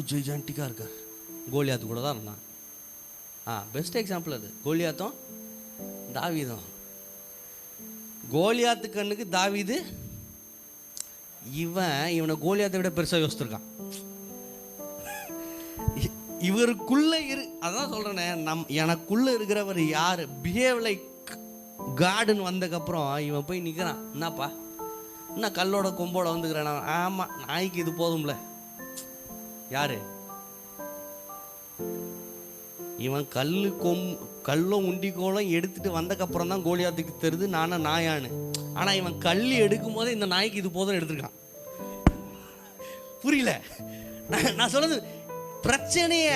ஜெய்ஜான்டிக்காக இருக்கார். கோலியாத்து கூட தான் இருந்தான் ஆ பெஸ்ட் எக்ஸாம்பிள் அது. கோலியாத்தும் தாவீதம். கோலியாத்து கண்ணுக்கு தாவீது இவன் இவனை கோலியாத்தை விட பெருசாக யோசிச்சிருக்கான். இ- இரு அதான் சொல்கிறேனே நம் எனக்குள்ளே இருக்கிறவர் யார்? பிஹேவ் லைக் கார்டன் வந்ததுக்கப்புறம் இவன் போய் நிற்கிறான் என்னப்பா? என்ன கல்லோட கொம்போட வந்துக்கிறேன் ஆமாம் நாய்க்கு இது போதும்ல. யாரு? இவன் கல்லு கொம் கல்லும் உண்டிக்கோலும் எடுத்துட்டு வந்தக்கப்புறம் தான் கோலியாத்துக்கு தெரிது நானும் நாயான்னு. ஆனால் இவன் கல் எடுக்கும் போதே இந்த நாய்க்கு இது போதும் எடுத்திருக்கான். புரியல. நான் நான் சொல்றது பிரச்சனைய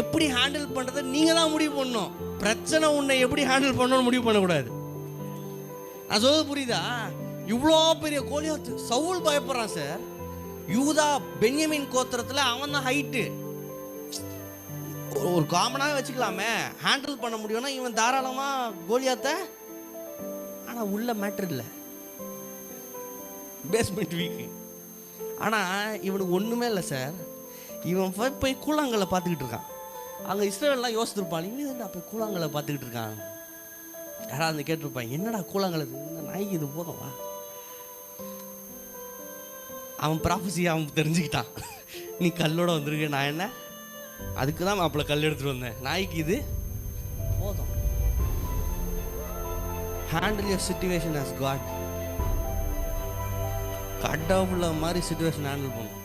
எப்படி ஹேண்டில் பண்றதை நீங்க தான் முடிவு பண்ணணும். பிரச்சனை உன்னை எப்படி ஹேண்டில் பண்ணணும்னு முடிவு பண்ணக்கூடாது. நான் சொல்றது புரியுதா? இவ்வளோ பெரிய கோலியாத்து சவுல் பயப்படுறான் சார். யூதா பென்யமின் கோத்திரத்தில் அவன் தான் ஹைட்டு ஒரு காமனாக வச்சுக்கலாமே. ஹேண்டில் பண்ண முடியும்னா இவன் தாராளமாக கோலியாத்த? ஆனால் உள்ள மேட்ரு இல்லை. பேஸ்மெண்ட் வீக்கு ஆனால் இவனுக்கு ஒன்றுமே இல்லை சார் இவன் போய் போய் கூழாங்கல்ல பார்த்துக்கிட்டு இருக்கான். அங்கே இஸ்ரேல்லாம் யோசிச்சிருப்பான் இவன் என்ன போய் கூழாங்கலை பார்த்துக்கிட்டு இருக்கான்? யாராவது கேட்டிருப்பான் என்னடா கூழாங்கல் இது இந்த நாய்க்கு இது போதும்? வா அவன் ப்ராஃபஸி அவன் தெரிஞ்சுக்கிட்டான். நீ கல்லோட வந்திருக்க நான் என்ன? அதுக்கு தான் மாப்பிள்ள கல் எடுத்துட்டு வந்தேன். நாய்க்கு இது போதும். Handle your situation as god கடவுள மாதிரி சுச்சுவேஷன் ஹேண்டில் பண்ணும்